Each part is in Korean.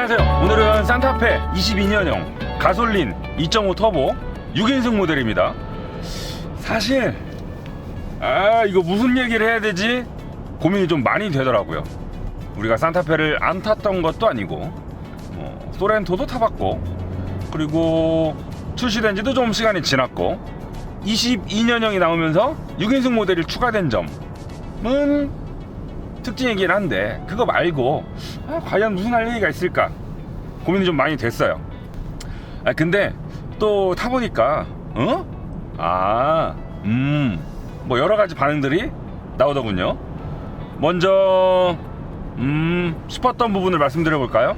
안녕하세요. 오늘은 산타페 22년형 가솔린 2.5 터보 6인승 모델입니다. 사실 아 이거 무슨 얘기를 해야 되지 고민이 좀 많이 되더라고요. 우리가 산타페를 안 탔던 것도 아니고 뭐, 소렌토도 타봤고 그리고 출시된 지도 좀 시간이 지났고 22년형이 나오면서 6인승 모델이 추가된 점은 특징이긴 한데 그거 말고 아, 과연 무슨 할 얘기가 있을까 고민이 좀 많이 됐어요. 아 근데 또 타보니까 어? 아, 음, 뭐 여러 가지 반응들이 나오더군요. 먼저 음 싶었던 부분을 말씀드려 볼까요?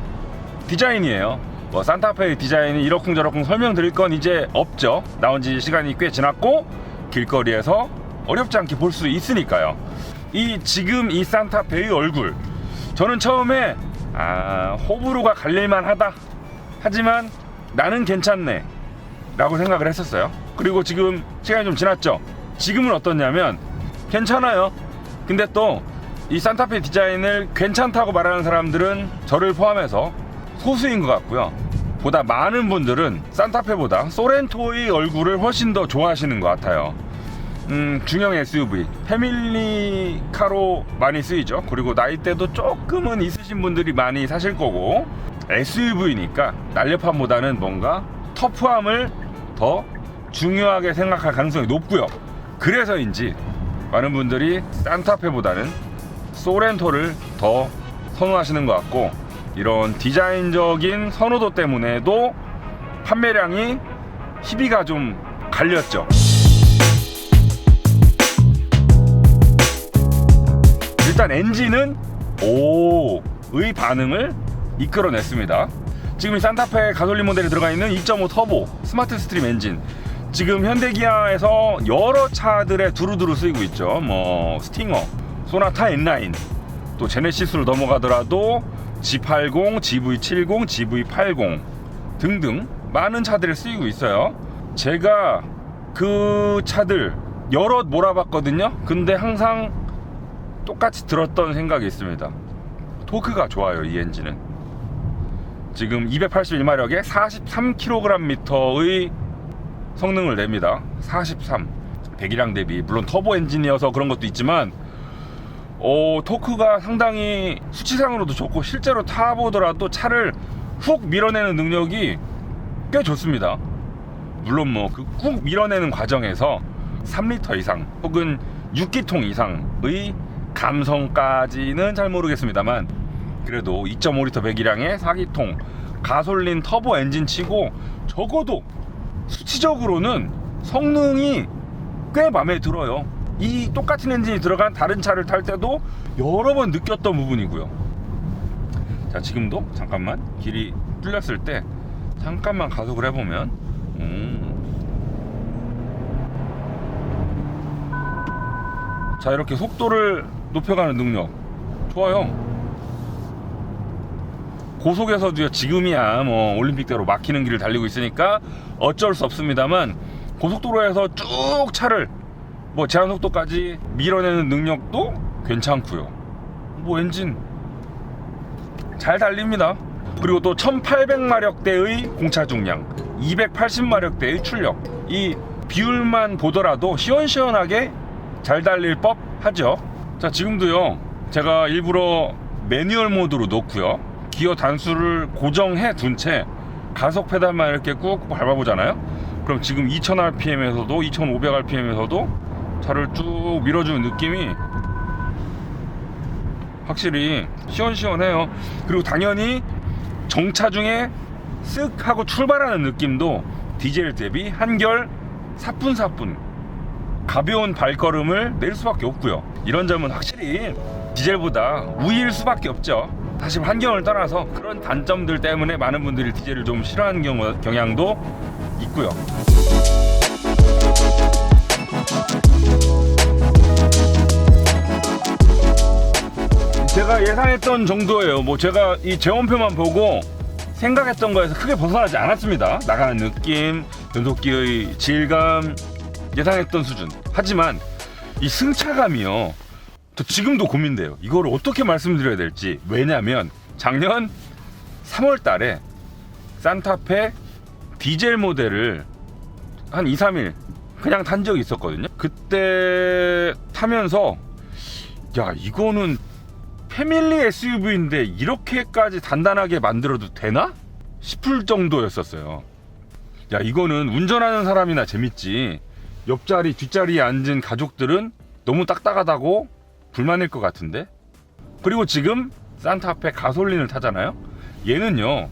디자인이에요. 뭐 산타페 디자인이 이러쿵저러쿵 설명드릴 건 이제 없죠. 나온 지 시간이 꽤 지났고 길거리에서 어렵지 않게 볼 수 있으니까요. 이 지금 이 산타페의 얼굴. 저는 처음에 아 호불호가 갈릴만 하다. 하지만 나는 괜찮네. 라고 생각을 했었어요. 그리고 지금 시간이 좀 지났죠? 지금은 어떻냐면 괜찮아요. 근데 또 이 산타페 디자인을 괜찮다고 말하는 사람들은 저를 포함해서 소수인 것 같고요. 보다 많은 분들은 산타페보다 소렌토의 얼굴을 훨씬 더 좋아하시는 것 같아요 음, 중형 SUV, 패밀리 카로 많이 쓰이죠. 그리고 나이대도 조금은 있으신 분들이 많이 사실 거고 SUV니까 날렵함보다는 뭔가 터프함을 더 중요하게 생각할 가능성이 높고요. 그래서인지 많은 분들이 산타페보다는 소렌토를 더 선호하시는 것 같고 이런 디자인적인 선호도 때문에도 판매량이 희비가 좀 갈렸죠. 일단 엔진은 오의 반응을 이끌어냈습니다. 지금 이 산타페 가솔린 모델에 들어가 있는 2.5 터보 스마트 스트림 엔진. 지금 현대기아에서 여러 차들에 두루두루 쓰이고 있죠. 뭐 스팅어, 소나타 N9, 또 제네시스로 넘어가더라도 G80, GV70, GV80 등등 많은 차들에 쓰이고 있어요. 제가 그 차들 여러 몰아봤거든요. 근데 항상 똑같이 들었던 생각이 있습니다. 토크가 좋아요, 이 엔진은. 지금 281마력에 43kgm의 성능을 냅니다. 43. 배기량 대비 물론 터보 엔진이어서 그런 것도 있지만 어, 토크가 상당히 수치상으로도 좋고 실제로 타보더라도 차를 훅 밀어내는 능력이 꽤 좋습니다. 물론 뭐그꾹 밀어내는 과정에서 3리터 이상 혹은 6기통 이상의 감성까지는 잘 모르겠습니다만 그래도 2.5리터 배기량의 4기통 가솔린 터보 엔진 치고 적어도 수치적으로는 성능이 꽤 마음에 들어요. 이 똑같은 엔진이 들어간 다른 차를 탈 때도 여러 번 느꼈던 부분이고요. 자 지금도 잠깐만 길이 뚫렸을 때 잠깐만 가속을 해보면 음. 자 이렇게 속도를 높여가는 능력. 좋아요. 고속에서도요 지금이야 뭐 올림픽대로 막히는 길을 달리고 있으니까 어쩔 수 없습니다만 고속도로에서 쭉 차를 뭐 제한 속도까지 밀어내는 능력도 괜찮고요. 뭐 엔진 잘 달립니다. 그리고 또 1800마력대의 공차 중량 280마력대의 출력. 이 비율만 보더라도 시원시원하게 잘 달릴 법 하죠 자 지금도요 제가 일부러 매뉴얼 모드로 놓고요 기어 단수를 고정해 둔 채 가속 페달만 이렇게 꾹 밟아보잖아요? 그럼 지금 2000rpm에서도 2500rpm에서도 차를 쭉 밀어주는 느낌이 확실히 시원시원해요. 그리고 당연히 정차 중에 쓱 하고 출발하는 느낌도 디젤 대비 한결 사뿐사뿐 가벼운 발걸음을 낼 수밖에 없고요. 이런 점은 확실히 디젤보다 우위일 수밖에 없죠. 사실 환경을 떠나서 그런 단점들 때문에 많은 분들이 디젤을 좀 싫어하는 경우, 경향도 있고요. 제가 예상했던 정도예요. 뭐 제가 이 재원표만 보고 생각했던 거에서 크게 벗어나지 않았습니다. 나가는 느낌, 변속기의 질감, 예상했던 수준. 하지만 이 승차감이요. 저 지금도 고민돼요. 이거를 어떻게 말씀드려야 될지. 왜냐면 작년 3월 달에 산타페 디젤 모델을 한 2, 3일 그냥 탄 적이 있었거든요. 그때 타면서 야, 이거는 패밀리 SUV인데 이렇게까지 단단하게 만들어도 되나? 싶을 정도였었어요. 야, 이거는 운전하는 사람이나 재밌지. 옆자리, 뒷자리에 앉은 가족들은 너무 딱딱하다고 불만일 것 같은데? 그리고 지금 산타페 가솔린을 타잖아요. 얘는요,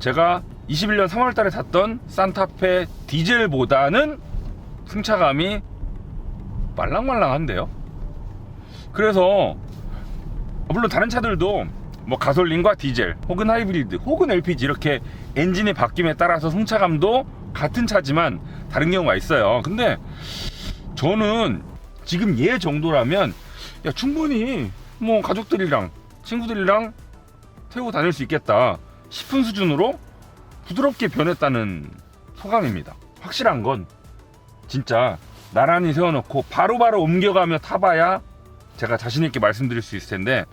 제가 21년 3월 달에 탔던 산타페 디젤보다는 승차감이 말랑말랑한데요. 그래서 물론 다른 차들도 뭐 가솔린과 디젤 혹은 하이브리드 혹은 LPG 이렇게 엔진이 바뀜에 따라서 승차감도 같은 차지만 다른 경우가 있어요. 근데 저는 지금 얘 정도라면 야 충분히 뭐 가족들이랑 친구들이랑 태우고 다닐 수 있겠다 싶은 수준으로 부드럽게 변했다는 소감입니다. 확실한 건 진짜 나란히 세워놓고 바로바로 옮겨가며 타봐야 제가 자신 있게 말씀드릴 수 있을 텐데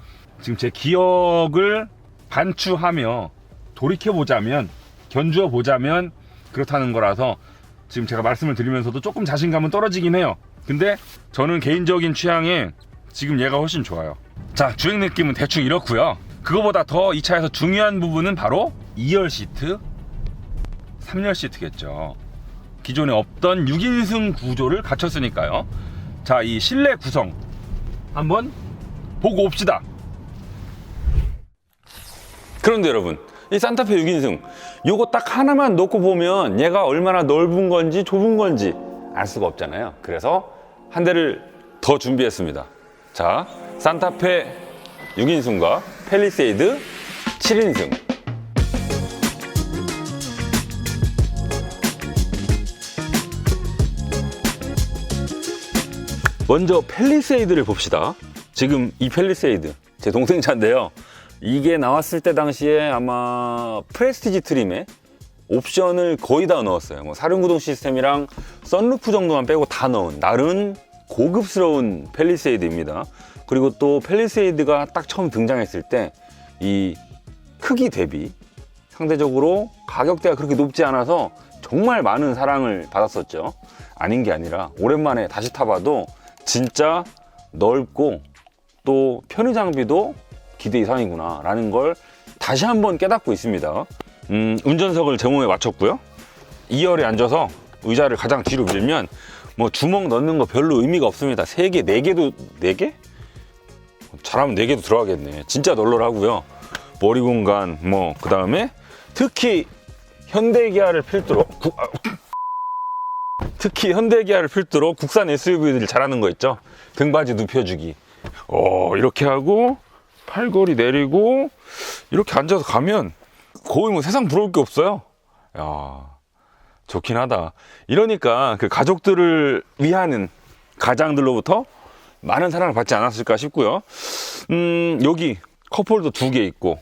지금 제 기억을 반추하며 돌이켜 보자면 견주어 보자면 그렇다는 거라서 지금 제가 말씀을 드리면서도 조금 자신감은 떨어지긴 해요. 근데 저는 개인적인 취향에 지금 얘가 훨씬 좋아요. 자 주행 느낌은 대충 이렇고요. 그거보다 더 이 차에서 중요한 부분은 바로 2열 시트, 3열 시트겠죠. 기존에 없던 6인승 구조를 갖췄으니까요. 자, 이 실내 구성 한번 보고 옵시다. 그런데 여러분, 이 산타페 6인승, 요거 딱 하나만 놓고 보면 얘가 얼마나 넓은 건지 좁은 건지 알 수가 없잖아요. 그래서 한 대를 더 준비했습니다. 자, 산타페 6인승과 펠리세이드 7인승. 먼저 펠리세이드를 봅시다. 지금 이 펠리세이드 제 동생 차인데요. 이게 나왔을 때 당시에 아마 프레스티지 트림에 옵션을 거의 다 넣었어요. 뭐 사륜구동 시스템이랑 썬루프 정도만 빼고 다 넣은 나름 고급스러운 펠리세이드입니다. 그리고 또 펠리세이드가 딱 처음 등장했을 때 이 크기 대비 상대적으로 가격대가 그렇게 높지 않아서 정말 많은 사랑을 받았었죠. 아닌 게 아니라 오랜만에 다시 타봐도 진짜 넓고 또 편의 장비도 기대 이상이구나 라는 걸 다시 한번 깨닫고 있습니다. 음, 운전석을 제 몸에 맞췄고요. 2열에 앉아서 의자를 가장 뒤로 밀면 뭐 주먹 넣는 거 별로 의미가 없습니다. 3개, 4개도 4개? 잘하면 4개도 들어가겠네. 진짜 널널하고요. 머리 공간 뭐 그 다음에 특히 현대 기아를 필두로 구- 아, 특히 현대 기아를 필두로 국산 SUV들이 잘하는 거 있죠. 등받이 눕혀주기. 어 이렇게 하고 팔걸이 내리고 이렇게 앉아서 가면 거의 뭐 세상 부러울 게 없어요. 야 좋긴 하다. 이러니까 그 가족들을 위하는 가장들로부터 많은 사랑을 받지 않았을까 싶고요. 음 여기 컵홀더 두 개 있고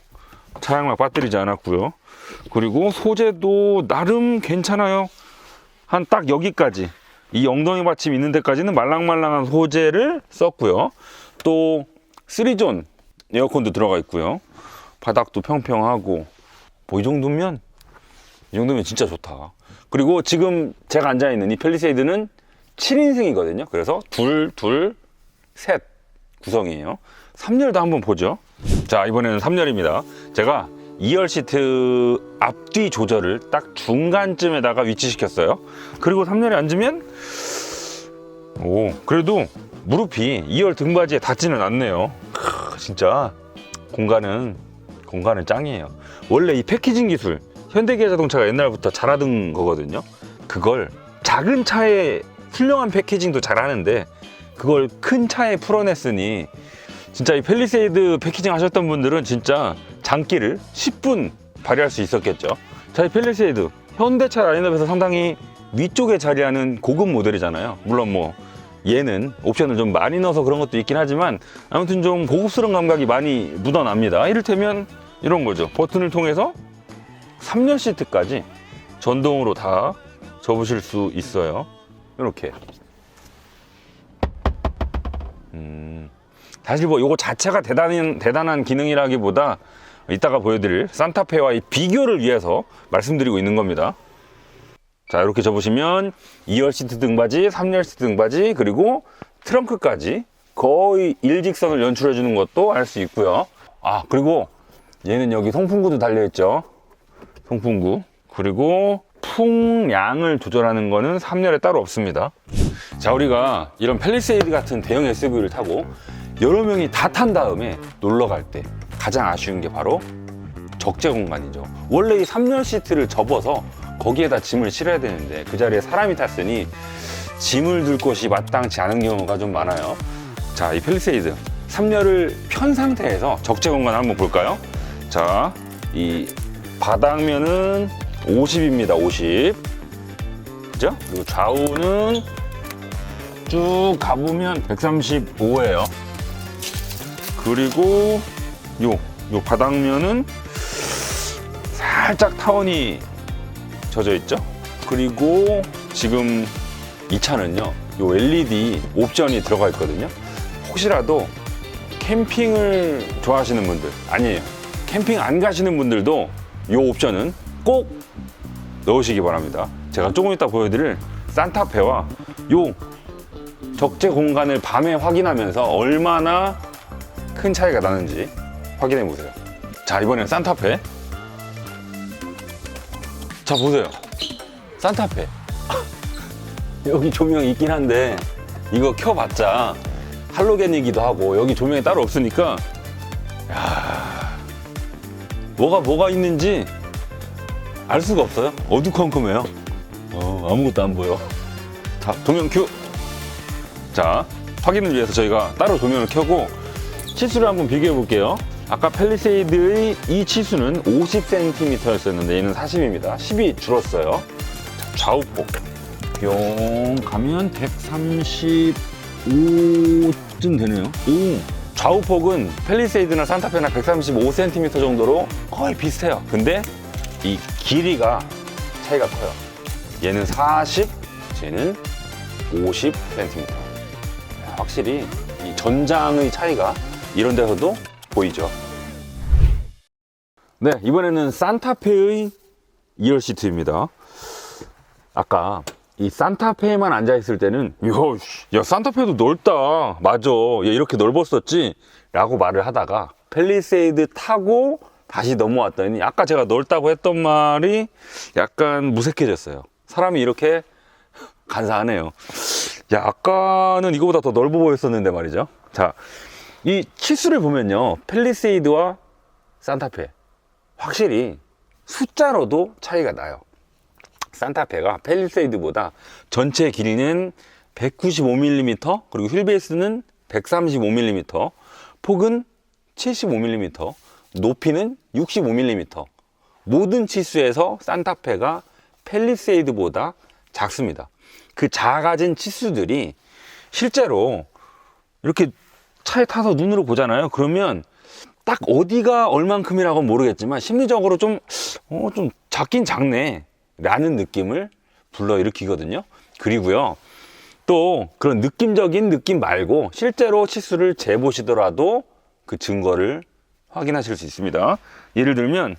차량막 빠뜨리지 않았고요. 그리고 소재도 나름 괜찮아요. 한 딱 여기까지 이 엉덩이 받침 있는 데까지는 말랑말랑한 소재를 썼고요. 또 3존 에어컨도 들어가 있고요. 바닥도 평평하고 뭐 이 정도면 이 정도면 진짜 좋다. 그리고 지금 제가 앉아 있는 이 펠리세이드는 7인승이거든요. 그래서 둘, 둘, 셋 구성이에요. 3열도 한번 보죠. 자, 이번에는 3열입니다. 제가 2열 시트 앞뒤 조절을 딱 중간쯤에다가 위치시켰어요. 그리고 3열에 앉으면 오, 그래도 무릎이 2열 등받이에 닿지는 않네요. 크, 진짜 공간은 공간은 짱이에요. 원래 이 패키징 기술 현대기아 자동차가 옛날부터 잘하던 거거든요. 그걸 작은 차에 훌륭한 패키징도 잘하는데 그걸 큰 차에 풀어냈으니 진짜 이 펠리세이드 패키징 하셨던 분들은 진짜 장기를 10분 발휘할 수 있었겠죠. 자, 이 펠리세이드 현대차 라인업에서 상당히 위쪽에 자리하는 고급 모델이잖아요. 물론 뭐 얘는 옵션을 좀 많이 넣어서 그런 것도 있긴 하지만 아무튼 좀 고급스러운 감각이 많이 묻어납니다. 이를테면 이런 거죠. 버튼을 통해서 3열 시트까지 전동으로 다 접으실 수 있어요. 이렇게. 음, 사실 뭐 요거 자체가 대단한 대단한 기능이라기보다 이따가 보여드릴 산타페와의 비교를 위해서 말씀드리고 있는 겁니다. 자, 이렇게 접으시면 2열 시트 등받이, 3열 시트 등받이, 그리고 트렁크까지 거의 일직선을 연출해 주는 것도 알 수 있고요. 아, 그리고 얘는 여기 송풍구도 달려 있죠. 송풍구. 그리고 풍량을 조절하는 거는 3열에 따로 없습니다. 자, 우리가 이런 펠리세이드 같은 대형 SUV를 타고 여러 명이 다 탄 다음에 놀러 갈 때 가장 아쉬운 게 바로 적재 공간이죠. 원래 이 3열 시트를 접어서 거기에다 짐을 실어야 되는데 그 자리에 사람이 탔으니 짐을 둘 곳이 마땅치 않은 경우가 좀 많아요. 자, 이 펠리세이드 3열을 편 상태에서 적재 공간 한번 볼까요? 자, 이 바닥면은 50입니다. 50. 그죠? 그리고 좌우는 쭉 가보면 135예요. 그리고 요, 요 바닥면은 살짝 타원이 젖어 있죠. 그리고 지금 이 차는요, 요 LED 옵션이 들어가 있거든요. 혹시라도 캠핑을 좋아하시는 분들, 아니에요. 캠핑 안 가시는 분들도 요 옵션은 꼭 넣으시기 바랍니다. 제가 조금 이따 보여드릴 산타페와 요 적재 공간을 밤에 확인하면서 얼마나 큰 차이가 나는지 확인해 보세요. 자, 이번엔 산타페. 자, 보세요. 산타페. 여기 조명이 있긴 한데 이거 켜봤자 할로겐이기도 하고 여기 조명이 따로 없으니까 야 뭐가 뭐가 있는지 알 수가 없어요. 어두컴컴해요. 어, 아무것도 안 보여. 자, 조명 큐. 자, 확인을 위해서 저희가 따로 조명을 켜고 치수를 한번 비교해 볼게요. 아까 펠리세이드의 이 치수는 50cm였었는데 얘는 40입니다. 10이 줄었어요. 자, 좌우폭. 뿅 가면 135쯤 되네요. 오. 좌우폭은 펠리세이드나 산타페나 135cm 정도로 거의 비슷해요. 근데 이 길이가 차이가 커요. 얘는 40, 쟤는 50cm. 확실히 이 전장의 차이가 이런 데서도 보이죠. 네, 이번에는 산타페의 2열 시트입니다. 아까 이 산타페에만 앉아 있을 때는 야, 씨, 야 산타페도 넓다. 맞아. 야, 이렇게 넓었었지. 라고 말을 하다가 펠리세이드 타고 다시 넘어왔더니 아까 제가 넓다고 했던 말이 약간 무색해졌어요. 사람이 이렇게 간사하네요. 야, 아까는 이거보다 더 넓어 보였었는데 말이죠. 자, 이 치수를 보면요. 펠리세이드와 산타페. 확실히 숫자로도 차이가 나요. 산타페가 펠리세이드보다 전체 길이는 195mm, 그리고 휠베이스는 135mm, 폭은 75mm, 높이는 65mm. 모든 치수에서 산타페가 펠리세이드보다 작습니다. 그 작아진 치수들이 실제로 이렇게 차에 타서 눈으로 보잖아요. 그러면 딱 어디가 얼만큼이라고 는 모르겠지만 심리적으로 좀, 어, 좀 작긴 작네. 라는 느낌을 불러일으키거든요. 그리고요. 또 그런 느낌적인 느낌 말고 실제로 치수를 재보시더라도 그 증거를 확인하실 수 있습니다. 예를 들면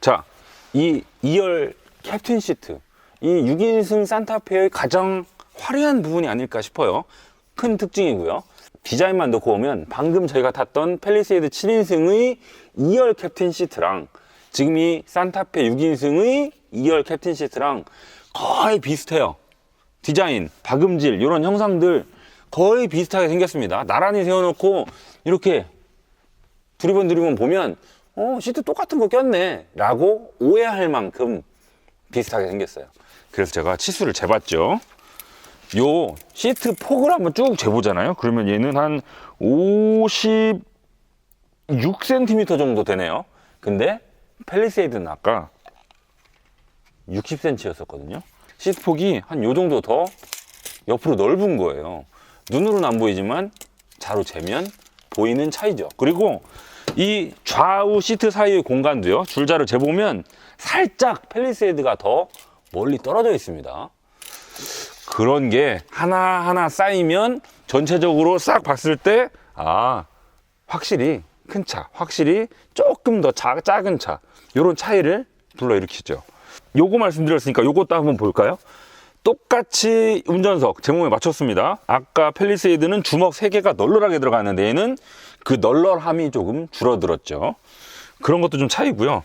자, 이 2열 캡틴 시트, 이 6인승 산타페의 가장 화려한 부분이 아닐까 싶어요. 큰 특징이고요. 디자인만 놓고 보면 방금 저희가 탔던 펠리세이드 7인승의 2열 캡틴 시트랑 지금 이 산타페 6인승의 2열 캡틴 시트랑 거의 비슷해요. 디자인, 박음질 이런 형상들 거의 비슷하게 생겼습니다. 나란히 세워놓고 이렇게 두리번 두리번 보면 어 시트 똑같은 거 꼈네 라고 오해할 만큼 비슷하게 생겼어요. 그래서 제가 치수를 재봤죠. 요 시트 폭을 한번 쭉 재보잖아요. 그러면 얘는 한 56cm 정도 되네요. 근데 펠리세이드는 아까 60cm였었거든요. 시트 폭이 한 요 정도 더 옆으로 넓은 거예요. 눈으로는 안 보이지만 자로 재면 보이는 차이죠. 그리고 이 좌우 시트 사이의 공간도요. 줄자를 재보면 살짝 펠리세이드가 더 멀리 떨어져 있습니다. 그런 게 하나하나 쌓이면 전체적으로 싹 봤을 때, 아, 확실히 큰 차, 확실히 조금 더 자- 작은 차, 이런 차이를 불러일으키죠. 요거 말씀드렸으니까 요것도 한번 볼까요? 똑같이 운전석 제 몸에 맞췄습니다. 아까 펠리세이드는 주먹 3개가 널널하게 들어가는데 얘는 그 널널함이 조금 줄어들었죠. 그런 것도 좀 차이고요.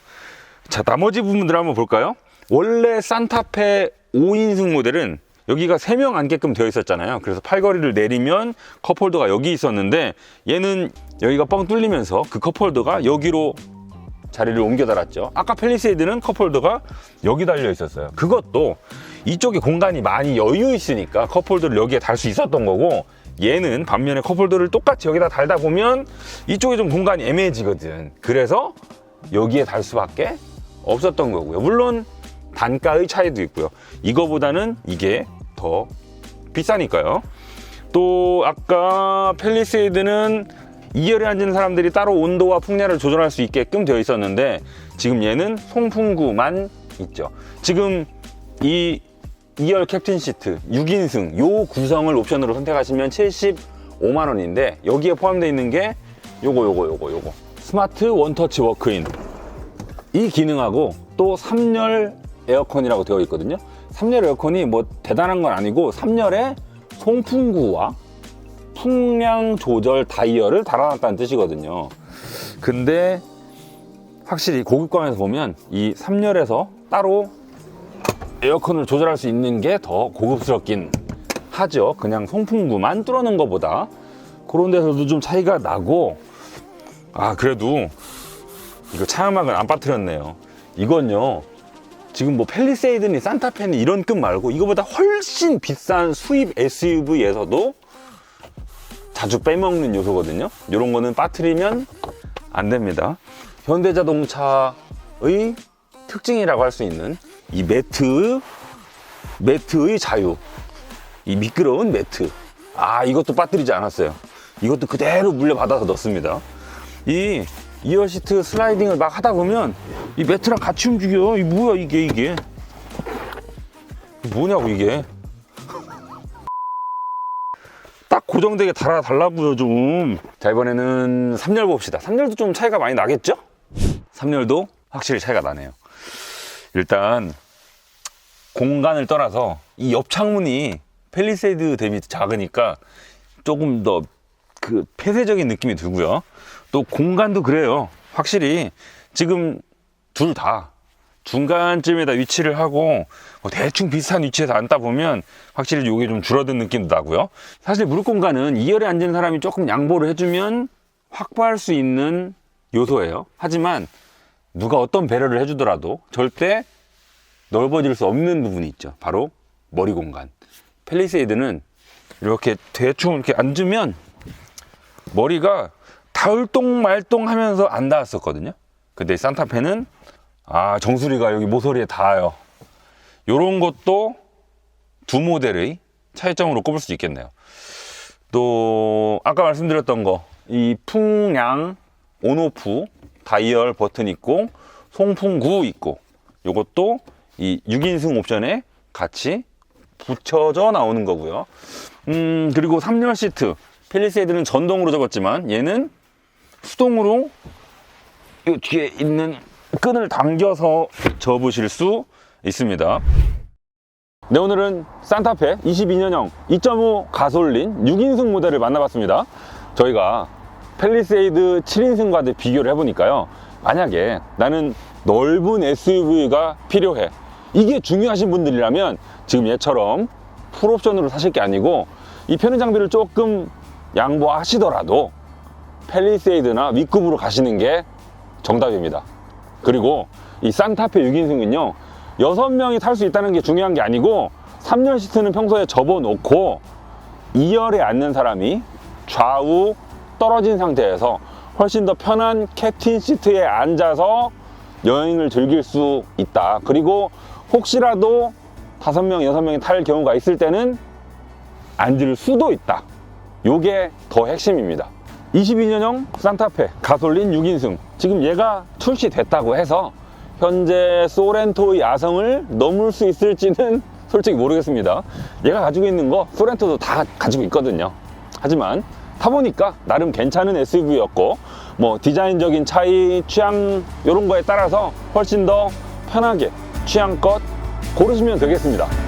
자, 나머지 부분들 한번 볼까요? 원래 산타페 5인승 모델은 여기가 3명 앉게끔 되어 있었잖아요. 그래서 팔걸이를 내리면 컵홀더가 여기 있었는데 얘는 여기가 뻥 뚫리면서 그 컵홀더가 여기로 자리를 옮겨 달았죠. 아까 펠리세이드는 컵홀더가 여기 달려 있었어요. 그것도 이쪽에 공간이 많이 여유 있으니까 컵홀더를 여기에 달 수 있었던 거고 얘는 반면에 컵홀더를 똑같이 여기다 달다 보면 이쪽에 좀 공간이 애매해지거든. 그래서 여기에 달 수밖에 없었던 거고요. 물론 단가의 차이도 있고요. 이거보다는 이게 더 비싸니까요. 또 아까 펠리세이드는 2열에 앉은 사람들이 따로 온도와 풍량을 조절할 수 있게끔 되어 있었는데 지금 얘는 송풍구만 있죠. 지금 이 2열 캡틴 시트 6인승 요 구성을 옵션으로 선택하시면 75만 원인데 여기에 포함되어 있는 게 요거 요거 요거 요거 스마트 원터치 워크인 이 기능하고 또 3열 에어컨이라고 되어 있거든요. 3열 에어컨이 뭐 대단한 건 아니고 3열에 송풍구와 풍량 조절 다이얼을 달아놨다는 뜻이거든요. 근데 확실히 고급감에서 보면 이 3열에서 따로 에어컨을 조절할 수 있는 게 더 고급스럽긴 하죠. 그냥 송풍구만 뚫어놓은 것보다 그런 데서도 좀 차이가 나고 아 그래도 이거 차음악은 안 빠뜨렸네요. 이건요. 지금 뭐 펠리세이드니 산타페니 이런 급 말고 이거보다 훨씬 비싼 수입 SUV에서도 자주 빼먹는 요소거든요. 이런 거는 빠뜨리면 안 됩니다. 현대자동차의 특징이라고 할 수 있는 이 매트, 매트의 자유, 이 미끄러운 매트. 아, 이것도 빠뜨리지 않았어요. 이것도 그대로 물려받아서 넣습니다. 이 이어 시트 슬라이딩을 막 하다 보면 이 매트랑 같이 움직여. 이 뭐야 이게 이게? 뭐냐고 이게? 딱 고정되게 달아 달라고요 좀. 자 이번에는 3열 봅시다. 3열도 좀 차이가 많이 나겠죠? 3열도 확실히 차이가 나네요. 일단 공간을 떠나서 이 옆 창문이 펠리세이드 대비 작으니까 조금 더 그 폐쇄적인 느낌이 들고요. 또 공간도 그래요. 확실히 지금 둘 다 중간쯤에다 위치를 하고 뭐 대충 비슷한 위치에서 앉다 보면 확실히 이게 좀 줄어든 느낌도 나고요. 사실 무릎 공간은 2열에 앉은 사람이 조금 양보를 해주면 확보할 수 있는 요소예요. 하지만 누가 어떤 배려를 해주더라도 절대 넓어질 수 없는 부분이 있죠. 바로 머리 공간. 펠리세이드는 이렇게 대충 이렇게 앉으면 머리가 닿을똥 말똥 하면서 안 닿았었거든요. 근데 이 산타페는 아 정수리가 여기 모서리에 닿아요. 요런 것도 두 모델의 차이점으로 꼽을 수 있겠네요. 또 아까 말씀드렸던 거 이 풍량 온오프 다이얼 버튼 있고 송풍구 있고 요것도 이 6인승 옵션에 같이 붙여져 나오는 거고요. 음 그리고 3열 시트 펠리세이드는 전동으로 접었지만 얘는 수동으로 이 뒤에 있는 끈을 당겨서 접으실 수 있습니다. 네, 오늘은 산타페 22년형 2.5 가솔린 6인승 모델을 만나봤습니다. 저희가 펠리세이드 7인승과 비교를 해보니까요. 만약에 나는 넓은 SUV가 필요해. 이게 중요하신 분들이라면 지금 얘처럼 풀옵션으로 사실 게 아니고 이 편의 장비를 조금 양보하시더라도 펠리세이드나 윗급으로 가시는 게 정답입니다. 그리고 이 산타페 6인승은요, 6명이 탈 수 있다는 게 중요한 게 아니고, 3열 시트는 평소에 접어놓고, 2열에 앉는 사람이 좌우 떨어진 상태에서 훨씬 더 편한 캡틴 시트에 앉아서 여행을 즐길 수 있다. 그리고 혹시라도 5명, 6명이 탈 경우가 있을 때는 앉을 수도 있다. 요게 더 핵심입니다. 22년형 산타페 가솔린 6인승. 지금 얘가 출시됐다고 해서 현재 소렌토의 야성을 넘을 수 있을지는 솔직히 모르겠습니다. 얘가 가지고 있는 거 소렌토도 다 가지고 있거든요. 하지만 타보니까 나름 괜찮은 SUV였고 뭐 디자인적인 차이, 취향 이런 거에 따라서 훨씬 더 편하게 취향껏 고르시면 되겠습니다.